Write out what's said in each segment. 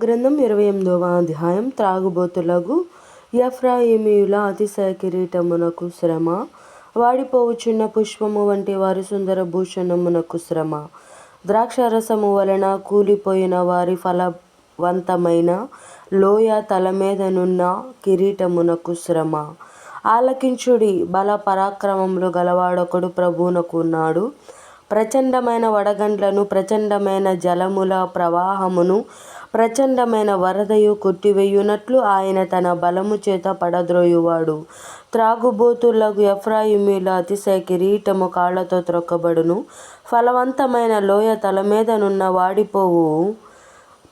గ్రంథం ఇరవై ఎనిమిదవ అధ్యాయం. త్రాగుబోతులకు ఎఫ్రాయిమీయుల అతిశయ కిరీటమునకు శ్రమ వాడిపోవుచున్న పుష్పము వంటి వారి సుందర భూషణమునకు శ్రమ. ద్రాక్షారసము వలన కూలిపోయిన వారి ఫలవంతమైన లోయ తల మీదనున్న కిరీటమునకు శ్రమ. ఆలకించుడి బల పరాక్రమములు గలవాడొకడు ప్రభువునకు ఉన్నాడు. ప్రచండమైన వడగండ్లను ప్రచండమైన జలముల ప్రవాహమును ప్రచండమైన వరదయు కొట్టివేయునట్లు ఆయన తన బలము చేత పడద్రోయువాడు. త్రాగుబోతులకు ఎఫ్రాయిమీల అతిశయ కిరీటము కాళ్ళతో త్రొక్కబడును. ఫలవంతమైన లోయ తల మీద నున్న వాడిపోవు.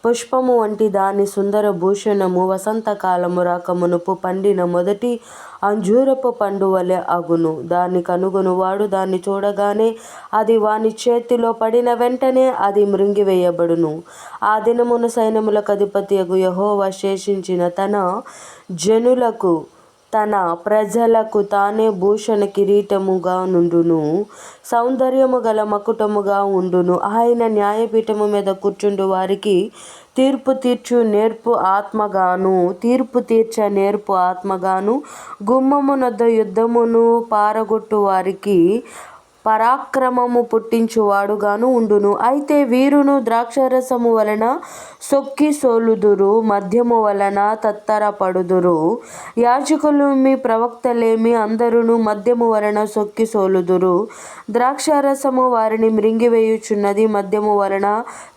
పుష్పము వంటి దాని సుందర భూషణము వసంతకాలము రాకమునుపు పండిన మొదటి అంజూరపు పండు వలె అగును. దాన్ని కనుగొనువాడు దాన్ని చూడగానే అది వాని చేతిలో పడిన వెంటనే అది మృంగివేయబడును. ఆ దినమున కధిపతి అధిపతియగు యహోవ శేషించిన తన జనులకు తన ప్రజలకు తానే భూషణ కిరీటముగా నుండును సౌందర్యము గల మకుటముగా ఉండును. ఆయన న్యాయపీఠము మీద కూర్చుండు వారికి తీర్పు తీర్చు నేర్పు ఆత్మగాను తీర్పు తీర్చ నేర్పు ఆత్మగాను గుమ్మమునద్ద యుద్ధమును పారగొట్టు వారికి పరాక్రమము పుట్టించువాడుగాను ఉండును. అయితే వీరును ద్రాక్షారసము వలన సొక్కి సోలుదురు మద్యము వలన తత్తరపడుదురు. యాజకులేమి ప్రవక్తలేమి అందరును మద్యము వలన సొక్కి సోలుదురు. ద్రాక్షారసము వారిని మృంగివేయుచున్నది మద్యము వలన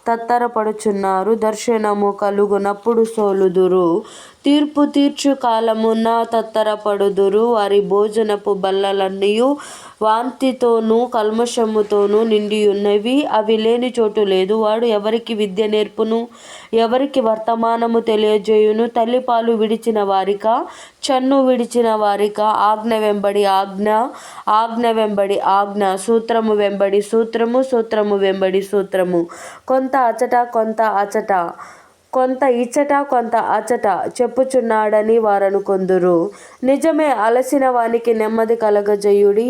తత్తరపడుచున్నారు. దర్శనము కలుగునప్పుడు సోలుదురు. తీర్పు తీర్చు కాలమున తత్తరపడుదురు. వారి భోజనపు బల్లలన్నీయు వాంతితోనూ కల్మషముతోనూ నిండియున్నవి. అవి లేని చోటు లేదు. వాడు ఎవరికి విద్య నేర్పును? ఎవరికి వర్తమానము తెలియజేయును? తల్లిపాలు విడిచిన వారిక? చన్ను విడిచిన వారిక? ఆజ్ఞ వెంబడి ఆజ్ఞ ఆజ్ఞ వెంబడి ఆజ్ఞ. సూత్రము వెంబడి సూత్రము సూత్రము వెంబడి సూత్రము. కొంత కొంత అచట కొంత అచట కొంత ఇచ్చట కొంత అచట చెప్పుచున్నాడని వారనుకొందురు. నిజమే అలసిన వానికి నెమ్మది కలగజేయుడి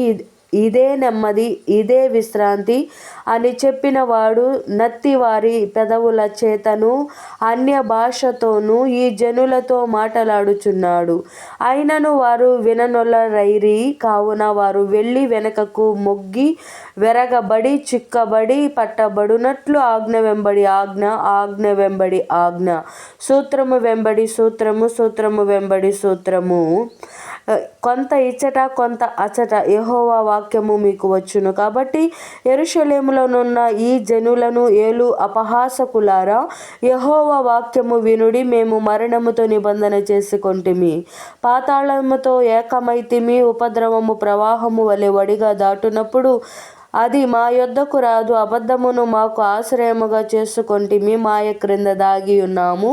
ఇదే నెమ్మది ఇదే విశ్రాంతి అని చెప్పినవాడు నత్తివారి పెదవుల చేతను అన్య భాషతోనూ ఈ జనులతో మాటలాడుచున్నాడు. అయినను వారు విననొల్లరైరి కావున వారు వెళ్ళి వెనకకు మొగ్గి వెరగబడి చిక్కబడి పట్టబడునట్లు ఆజ్ఞ వెంబడి ఆజ్ఞ ఆజ్ఞ వెంబడి ఆజ్ఞ. సూత్రము వెంబడి సూత్రము సూత్రము వెంబడి సూత్రము. కొంత ఇచ్చట కొంత అచట యహోవా వాక్యము మీకు వచ్చును. కాబట్టి యెరూషలేములోనున్న ఈ జనులను ఏలు అపహాసకులారా యహోవా వాక్యము వినుడి మేము మరణముతో నిబంధన చేసుకొంటిమి. పాతాళముతో ఏకమైతిమి ఉపద్రవము ప్రవాహము వలె వడిగా దాటునప్పుడు అది మా యొద్దకు రాదు. అబద్ధమును మాకు ఆశ్రయముగా చేసుకొంటిమి మాయ క్రింద దాగి ఉన్నాము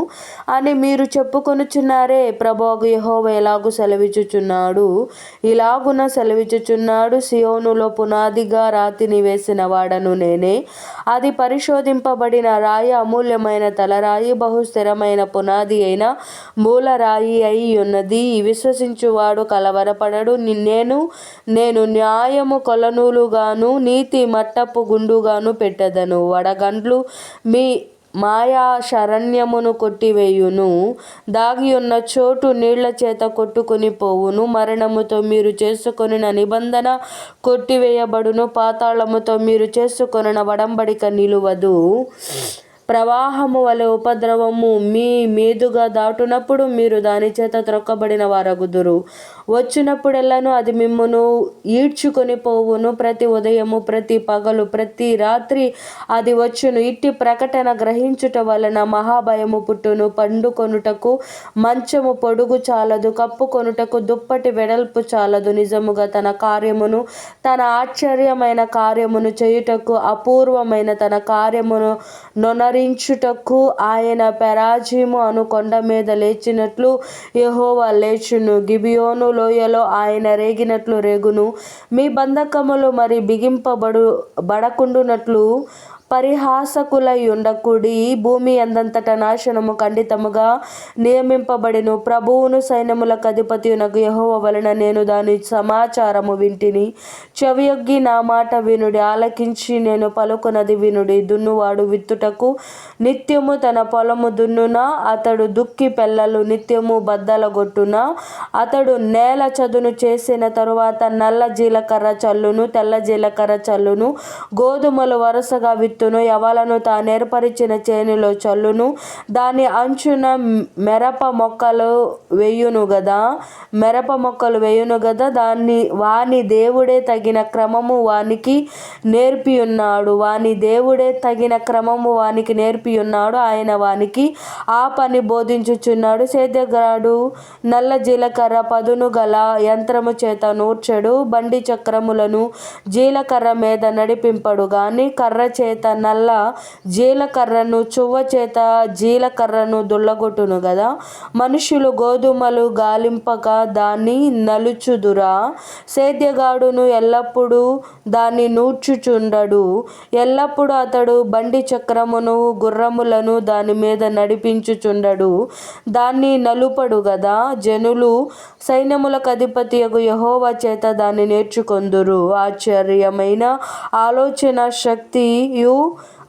అని మీరు చెప్పుకొనుచున్నారే. ప్రభోగు యహోవ ఎలాగు సెలవిచుచున్నాడు ఇలాగున సెలవిచుచున్నాడు సియోనులో పునాదిగా రాతిని వేసిన వాడను నేనే. అది పరిశోధింపబడిన రాయి అమూల్యమైన తలరాయి బహు స్థిరమైన పునాది అయిన మూలరాయి అయి ఉన్నది. విశ్వసించువాడు కలవరపడడు. నేను నేను న్యాయము కొలనూలుగాను నీతి మట్టపు గుండుగాను పెట్టెదను. వడగండ్లు మీ మాయా శరణ్యమును కొట్టివేయును. దాగియున్న చోటు నీళ్ళ చేత కొట్టుకుని పోవును. మరణముతో మీరు చేసుకొనిన నిబంధన కొట్టివేయబడును. పాతాళముతో మీరు చేసుకొనిన వడంబడిక నిలువదు. ప్రవాహము వలె ఉపద్రవము మీ మీదుగా దాటునప్పుడు మీరు దాని చేత త్రొక్కబడిన వారగుదురు. వచ్చినప్పుడెల్లను అది మిమ్మును ఈడ్చుకొని పోవును. ప్రతి ఉదయము ప్రతి పగలు ప్రతి రాత్రి అది వచ్చును. ఇట్టి ప్రకటన గ్రహించుట వలన మహాభయము పుట్టును. పండుకొనుటకు మంచము పొడుగు చాలదు. కప్పుకొనుటకు దుప్పటి వెడల్పు చాలదు. నిజముగా తన కార్యమును తన ఆశ్చర్యమైన కార్యమును చేయుటకు అపూర్వమైన తన కార్యమును నొనరించుటకు ఆయన పెరాజీము అను కొండ మీద లేచినట్లు యహోవా లేచును. గిబియోను లోయలో ఆయన రేగినట్లు రేగును. మీ బంధకములు మరి బిగింపబడు బడకుండునట్లు పరిహాసకులై ఉండకుడి భూమి అందంతట నాశనము ఖండితముగా నియమింపబడిను. ప్రభువును సైన్యములకు అధిపతియునకు యహోవ వలన నేను దాని సమాచారము వింటిని. చెవియొగ్గి నా మాట వినుడి ఆలకించి నేను పలుకున్నది వినుడి. దున్నువాడు విత్తుటకు నిత్యము తన పొలము దున్నున అతడు దుక్కి పెళ్ళలు నిత్యము బద్దలగొట్టున అతడు నేల చదును చేసిన తరువాత నల్ల జీలకర్ర చల్లును తెల్ల జీలకర్ర చల్లును గోధుమలు వరుసగా విత్తు ఎవలను తాను ఏర్పరిచిన చేనులో చల్లును. దాని అంచున మెరప మొక్కలు వేయును గదా? మెరప మొక్కలు వేయును గదా? దాన్ని వాని దేవుడే తగిన క్రమము వానికి నేర్పి ఉన్నాడు వాని దేవుడే తగిన క్రమము వానికి నేర్పి ఉన్నాడు ఆయన వానికి ఆ పని బోధించుచున్నాడు. సేద్యగాడు నల్ల జీలకర్ర పదును గల యంత్రము చేత నూర్చెడు. బండి చక్రములను జీలకర్ర మీద నడిపింపడు గాని కర్ర చేత నల్ల జీలకర్రను చువ్వ చేత జీలకర్రను దుల్లగొట్టును కదా మనుషులు గోధుమలు గాలింపక దాన్ని నలుచుదురా? సేద్యగాడును ఎల్లప్పుడూ దాన్ని నూర్చుచుండడు. ఎల్లప్పుడూ అతడు బండి చక్రమును గుర్రములను దాని మీద నడిపించుచుండడు. దాన్ని నలుపడు గదా? జనులు సైన్యములకు అధిపతియగు యహోవ చేత దాన్ని నేర్చుకొందురు. ఆశ్చర్యమైన ఆలోచన శక్తియు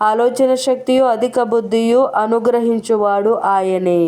ఆలోచన శక్తియు అధిక బుద్ధియు అనుగ్రహించువాడు ఆయనే.